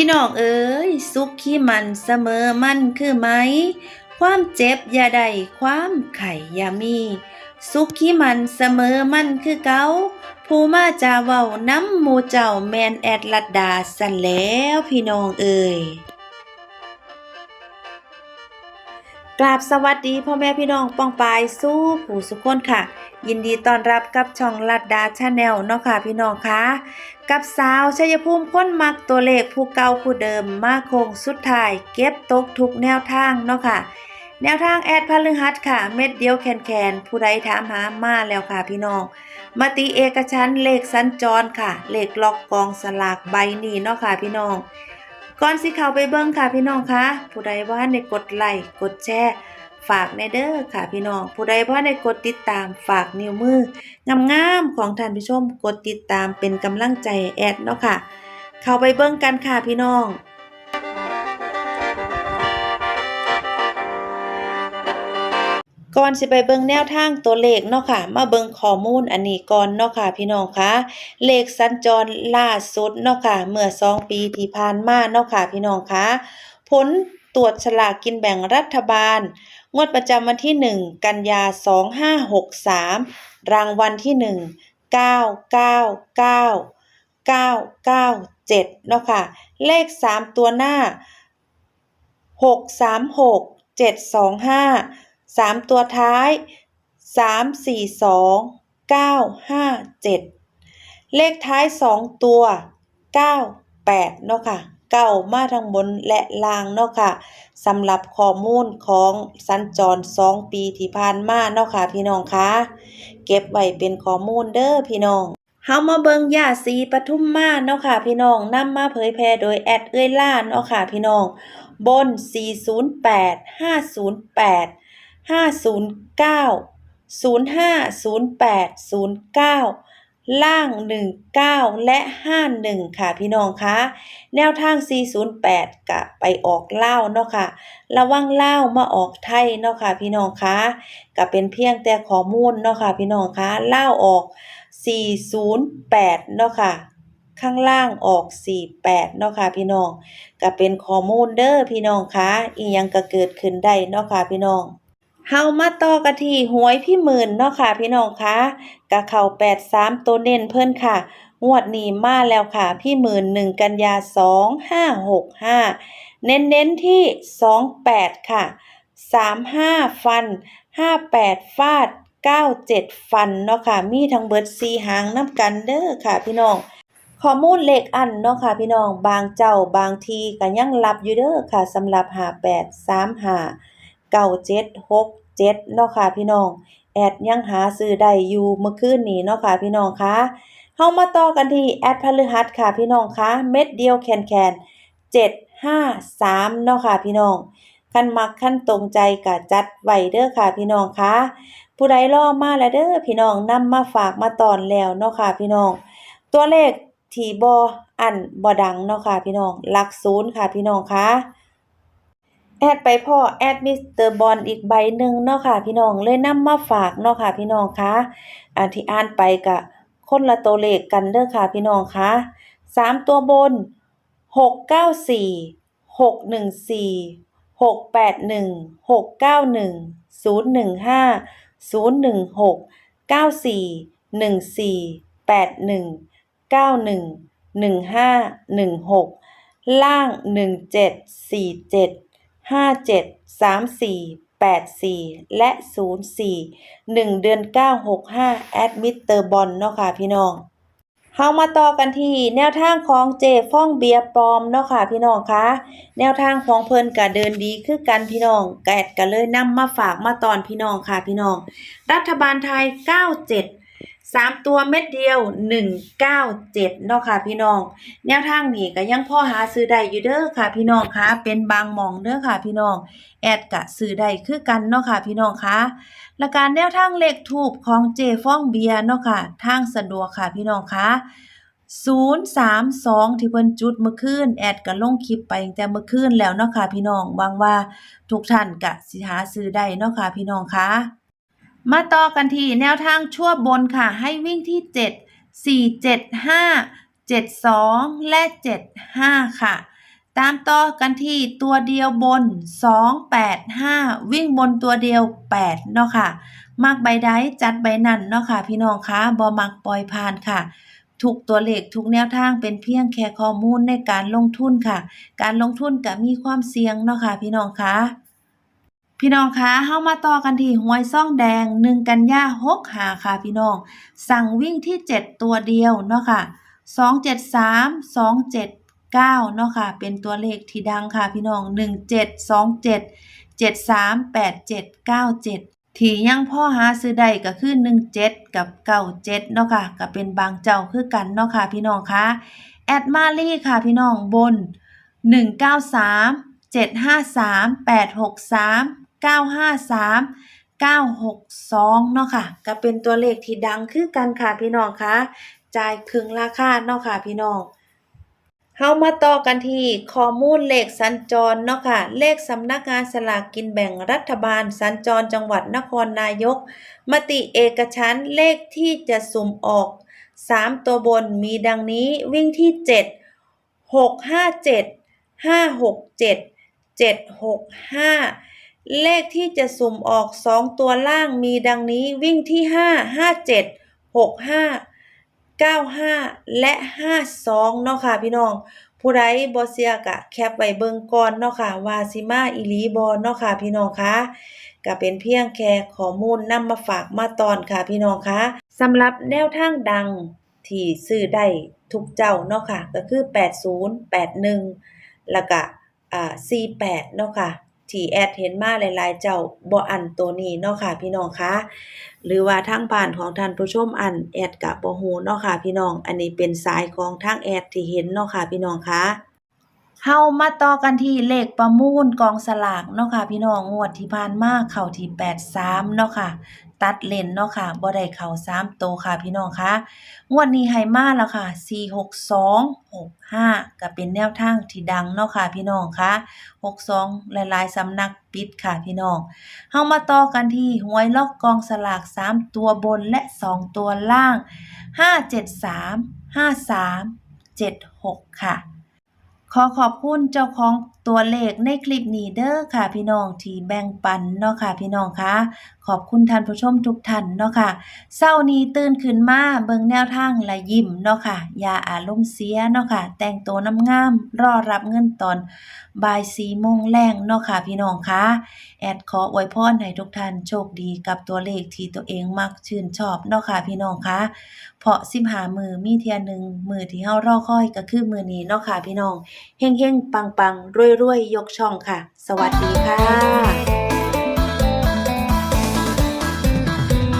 พี่น้องเอ๋ยสุขขี้มันเสมอมันคือไหม ความเจ็บอย่าใดความไข่อย่ามี สุขขี้มันเสมอมันคือเกาผู้มาจาเว้าน้ำหมูเจ้าแมนแอดลัดดาสันแล้วพี่น้องเอ๋ย กราบสวัสดีพ่อแม่พี่น้องป้องปายสู้ผู้สุขคนค่ะ ยินดีต้อนรับกับช่องลัดดาชาแนลเนาะค่ะพี่น้องคะกับสาวชัยภูมิค้นมักตัวเลขผู้เก่าผู้เดิมมาคงสุดท้าย เก็บตกทุกแนวทางเนาะค่ะ แนวทางแอดพฤหัสค่ะ เม็ดเดียวแคนแคนผู้ใดถามหามาแล้วค่ะพี่น้องมาตีเอกชั้นเลขสัญจรค่ะ เลขล็อกกองสลากใบนี้เนาะค่ะพี่น้อง ก่อนสิเข้าไปเบิ่งค่ะพี่น้องคะผู้ใดว่าในกดไลค์กดแชร์ฝากในเด้อค่ะพี่น้อง ผู้ใดว่าในกดติดตามฝากนิ้วมืองามๆของท่านผู้ชมกดติดตามเป็นกำลังใจแอดเนาะค่ะ เข้าไปเบิ่งกันค่ะพี่น้อง ก่อนสิไปเบิ่งแนวทางตัวเลขเนาะค่ะ มาเบิ่งข้อมูลอันนี้ก่อนเนาะค่ะ พี่น้องคะเลขสัญจรล่าสุดเนาะค่ะ เมื่อ2ปีที่ผ่านมาเนาะค่ะ พี่น้องคะผลตรวจฉลากกินแบ่งรัฐบาล งวดประจำวันที่ 1 กันยา 2563 รางวัลที่ 1 999 997เนาะค่ะ เลข 3 ตัวหน้า 636 725 สามตัวท้ายสามสี่สองเก้าห้าเจ็ดเลขท้ายสองตัวเก้าแปดเนาะค่ะเก้ามาทั้งบนและล่างเนาะค่ะสำหรับข้อมูลของสัญจรสองปีที่ผ่านมาเนาะค่ะพี่น้องคะเก็บไว้เป็นข้อมูลเด้อพี่น้องเฮามาเบิงยาสีปทุมมาเนาะค่ะพี่น้องนำมาเผยแพร่โดยแอดเอ้ยล่าเนาะค่ะพี่น้องบน 408 508 509 0508 09 ล่าง 19 และ 51 ค่ะพี่น้องคะแนวทาง 408 กะไปออกเล่าเนาะค่ะ ระวังเล่ามาออกไทยเนาะค่ะพี่น้องคะก็เป็นเพียงแต่ข้อมูลเนาะค่ะพี่น้องคะเล่าออก 408 เนาะค่ะข้างล่างออก 48 เนาะค่ะพี่น้องก็เป็นข้อมูลเด้อพี่น้องคะอีหยังก็เกิดขึ้นได้เนาะค่ะพี่น้อง เฮามาต่อกันที่หวยพี่หมื่นเนาะค่ะ พี่น้องคะกะเข้า83ตัวเน้นเพิ่นค่ะ งวดนี้มาแล้วค่ะ พี่หมื่น1กันยา2565เน้นๆที่28ค่ะ35ฟัน58ฟาด97ฟันเนาะค่ะ มีทั้งเบิร์ด4หางน้ำกันเด้อค่ะ พี่น้องข้อมูลเลขอันเนาะค่ะ พี่น้องบางเจ้าบางทีก็ยังรับอยู่เด้อค่ะสำหรับ58 35 97 67 เนาะค่ะพี่น้อง แอดยังหาซื้อได้อยู่เมื่อคืนนี้เนาะค่ะพี่น้องคะเฮามาต่อกันที่แอดพฤหัสค่ะพี่น้องคะเม็ดเดียวแคนๆ753เนาะค่ะพี่น้องคันมักคันตรงใจก็จัดไว้เด้อค่ะพี่น้องคะผู้ใดรอมาแล้วเด้อพี่น้องนำมาฝากมาตอนแล้วเนาะค่ะพี่น้อง ตัวเลขที่บ่อันบ่ดังเนาะค่ะพี่น้องหลักศูนย์ค่ะพี่น้องคะ แอดไปพ่อแอดมิสเตอร์บอลอีกใบหนึ่งเนาะค่ะพี่น้องเลยนำมาฝากเนาะค่ะพี่น้องคะอันที่อ่านไปก็คนละตัวเลขกันเด้อค่ะพี่น้องคะสามตัวบนหกเก้าสี่หกหนึ่งสี่หกแปดหนึ่งหกเก้าหนึ่งศูนย์หนึ่งห้าศูนย์หนึ่งหกเก้าสี่หนึ่งสี่แปดหนึ่งเก้าหนึ่งหนึ่งห้าหนึ่งหกล่างหนึ่งเจ็ดสี่เจ็ด ห้าเจ็ดสามสี่แปดสี่และศูนย์สี่หนึ่งเดือนเก้าหกห้าแอดมิเตอร์บอลเนาะค่ะพี่น้องเฮามาต่อกันที่แนวทางของเจฟ่องเบียร์ปลอมเนาะค่ะพี่น้องคะแนวทางของเพิ่นก็เดินดีคือกันพี่น้องแกดก็เลยนำมาฝากมาตอนพี่น้องค่ะพี่น้อง รัฐบาลไทย 97 สามตัวเม็ดเดียว197เก้าเจ็ดเนาะค่ะพี่น้อง แนวทางนี้ก็ยังพ่อหาซื้อได้อยู่เด้อค่ะ พี่น้องคะเป็นบางมองเด้อค่ะ พี่น้อง แอดกะซื้อได้คือกันเนาะค่ะ พี่น้องคะและการแนวทางเลขทูบของเจฟ้องเบียเนาะค่ะ ทางสะดวกค่ะพี่น้องคะ032 ที่เพิ่นจุดเมื่อคืนแอดก็ลงคลิปไปแต่เมื่อคืนแล้วเนาะค่ะพี่น้องหวังว่าทุกท่านก็สิหาซื้อได้เนาะค่ะพี่น้องคะ มาต่อกันที่แนวทางชั่วบนค่ะ ให้วิ่งที่ 7 4 7 5 7 2 และ 7 5 ค่ะ ตามต่อกันที่ตัวเดียวบน 285 วิ่งบนตัวเดียว 8 เนาะค่ะ มักใบใดจัดใบนั้นเนาะค่ะ พี่น้องคะบ่มักปล่อยผ่านค่ะ ทุกตัวเลขทุกแนวทางเป็นเพียงแค่ข้อมูลในการลงทุนค่ะ การลงทุนก็มีความเสี่ยงเนาะค่ะ พี่น้องคะ พี่น้องคะเข้ามาต่อกันที่หวยซ่องแดงหนึ่งกันยาหกหาค่ะพี่น้อง สั่งวิ่งที่เจ็ดตัวเดียวเนาะค่ะสองเจ็ดสามสองเจ็ดเก้าเนาะค่ะ เป็นตัวเลขที่ดังค่ะพี่น้องหนึ่งเจ็ดสองเจ็ดเจ็ดสามแปดเจ็ดเก้าเจ็ดที่ยังพ่อหาซื้อได้ก็คือหนึ่งเจ็ดกับเก้าเจ็ดเนาะค่ะ ก็เป็นบางเจ้าคือกันเนาะค่ะพี่น้องคะแอดมาลี่ค่ะพี่น้องบนหนึ่งเก้าสามเจ็ดห้าสามแปดหกสาม 953 962 เนาะค่ะ ก็เป็นตัวเลขที่ดังคือกันค่ะพี่น้องคะจ่ายครึ่งราคาเนาะค่ะพี่น้องเฮามาต่อกันที่ข้อมูลเลขสัญจรเนาะค่ะ เลขสำนักงานสลากกินแบ่งรัฐบาล สัญจรจังหวัดนครนายก มติเอกชั้นเลขที่จะสุ่มออก 3 ตัวบนมีดังนี้วิ่งที่ 7 6 5 7 5 6 7 7 6 5 เลขที่จะสุ่มออก 2 ตัวล่างมีดังนี้วิ่งที่ 5 5 7 6 5 95 และ 52 เนาะค่ะพี่น้อง ผู้ใดบ่เชื่อก็แคปไว้เบิ่งก่อนเนาะค่ะว่าสิมาอีลีบ่เนาะค่ะพี่น้องคะก็เป็นเพียงแค่ข้อมูลนำมาฝากมาตอนค่ะพี่น้องคะสำหรับแนวทางดังที่ซื้อได้ทุกเจ้าเนาะค่ะก็คือ 80 81 แล้วก็อ่า48 เนาะค่ะ ที่แอดเห็นมาหลายๆ เจ้าบ่อันตัวนี้เนาะค่ะพี่น้องคะหรือว่าทางบ้านของท่านผู้ชมอันแอดกับ่ฮู้เนาะค่ะพี่น้อง อันนี้เป็นสายของทางแอดที่เห็นเนาะค่ะพี่น้องคะ เฮามาต่อกันที่เลขประมูลกองสลากเนาะค่ะ พี่น้องงวดที่ผ่านมาเข้าที่83เนาะค่ะ ตัดเลนเนาะค่ะบ่ได้เข้า3โตค่ะพี่น้องคะงวดนี้ให้มาแล้วค่ะ46265ก็เป็นแนวทางที่ดังเนาะค่ะ พี่น้องคะ62หลายๆสำนักปิดค่ะพี่น้องเฮามาต่อกันที่หวยล็อกกองสลาก3ตัวบนและ2ตัวล่าง573 53 76ค่ะ ขอขอบคุณเจ้าของ ตัวเลขในคลิปนี้เด้อค่ะ พี่น้องที่แบ่งปันเนาะค่ะ พี่น้องคะขอบคุณท่านผู้ชมทุกท่านเนาะค่ะเช้านี้ตื่นขึ้นมาเบิ่งแนวทางและยิ้มเนาะค่ะอย่าอารมณ์เสียเนาะค่ะ แต่งตัวน้ำงามรอรับเงินตอนบ่าย4โมงแรงเนาะค่ะ พี่น้องคะแอดขออวยพรให้ทุกท่านโชคดีกับตัวเลขที่ตัวเองมักชื่นชอบเนาะค่ะ พี่น้องคะเพราะ15มือมีเที่ยหนึ่งมือที่เฮารอคอยก็คือมือนี้เนาะค่ะ พี่น้องเฮงๆปังๆรวยๆ ยกช่องค่ะ สวัสดีค่ะ